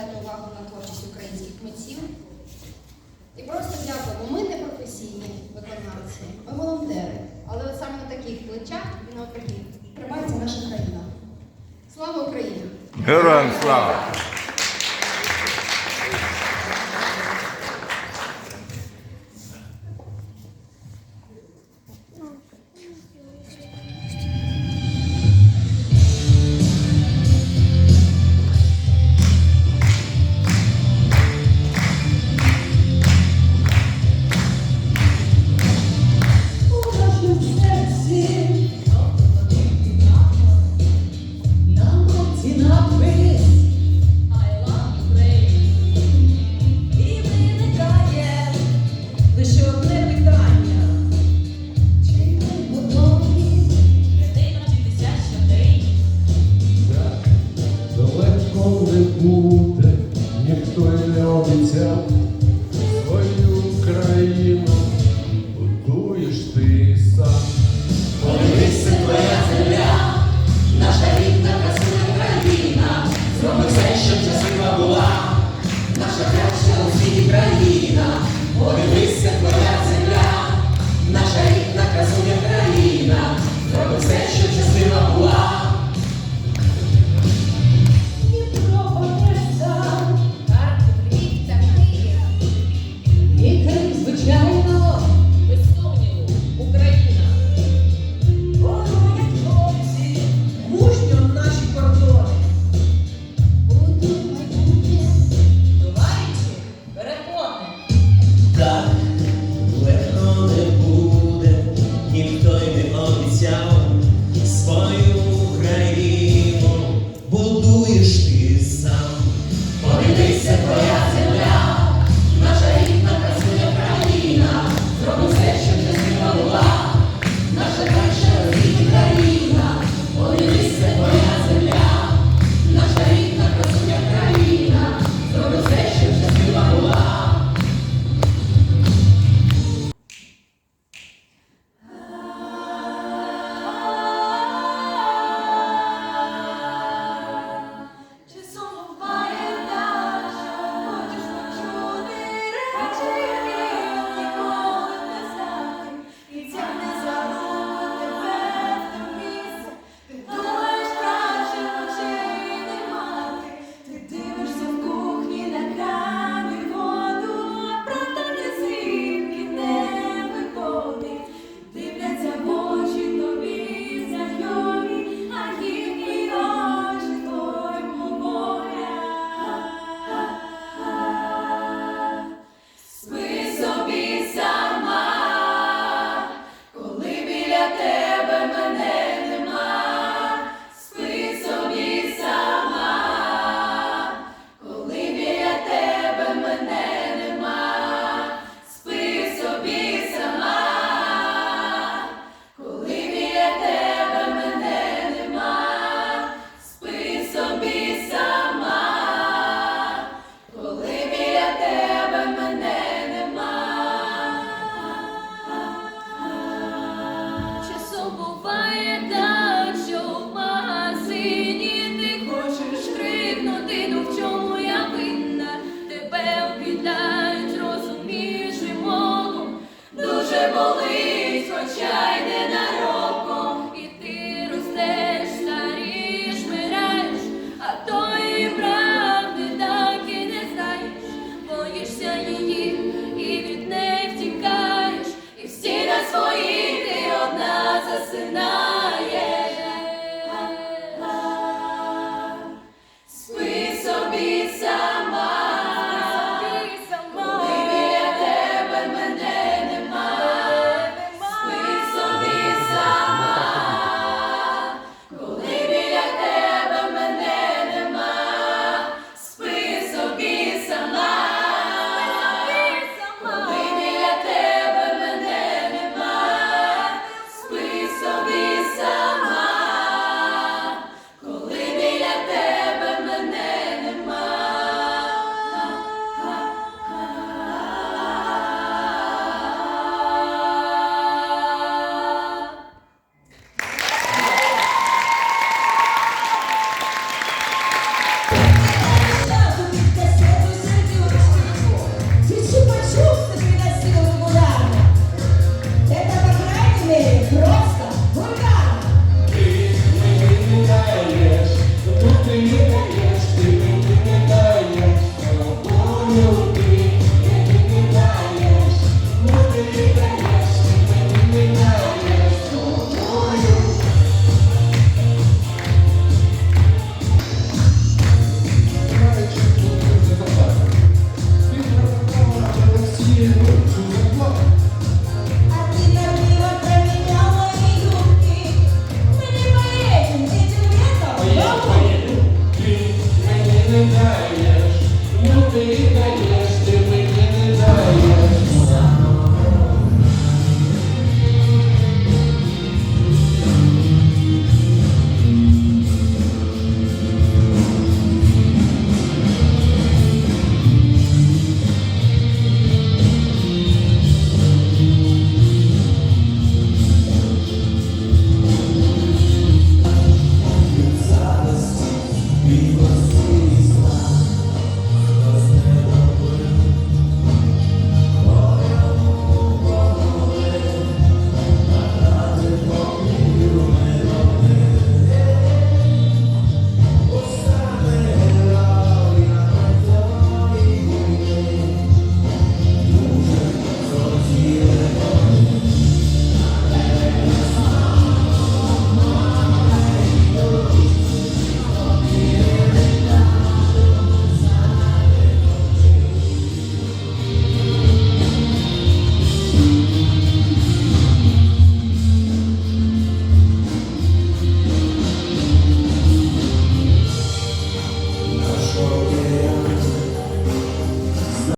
звертаєте увагу на творчість українських митців. І просто дякуємо. Ми не професійні виконавці, ми волонтери. Але саме на таких плечах і на таких тримається наша країна. Слава Україні! Героям слава! deixou